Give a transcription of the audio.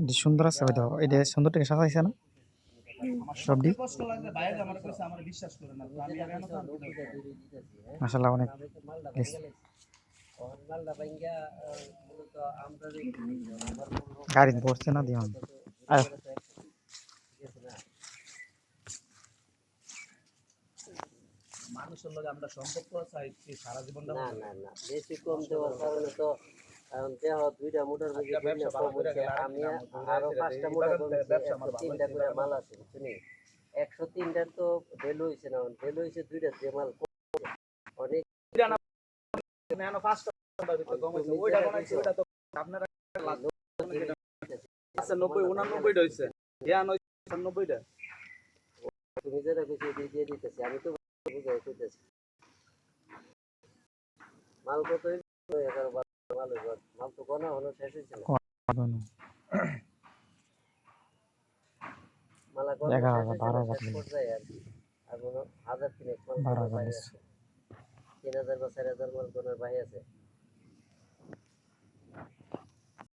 এটা সুন্দর আছে দেখো, এটা সুন্দর সাজাইছে না? সবটি। মাসাল্লাহ অনেক গাড়ি পড়ছে না দিও মানুষের লগে আমরা সম্পর্ক চাই কি সারা জীবনটা না না না, বেশি কম দেওয়ার কারণে তো এখন দেহ দুইটা মোটর বেশি করে গেলে আর আমি আরও পাঁচটা মোটর তিনটা করে মাল আছে বুঝছেন একশো তিনটার তো হয়েছে না ডেল হয়েছে দুইটা যে মাল অনেক আপনারা আচ্ছা তুমি যেটা দিয়ে দিতেছি আমি তো বুঝাই মাল কত এগারো তিন হাজার বা চার হাজার মাল গোনার বাহি আছে?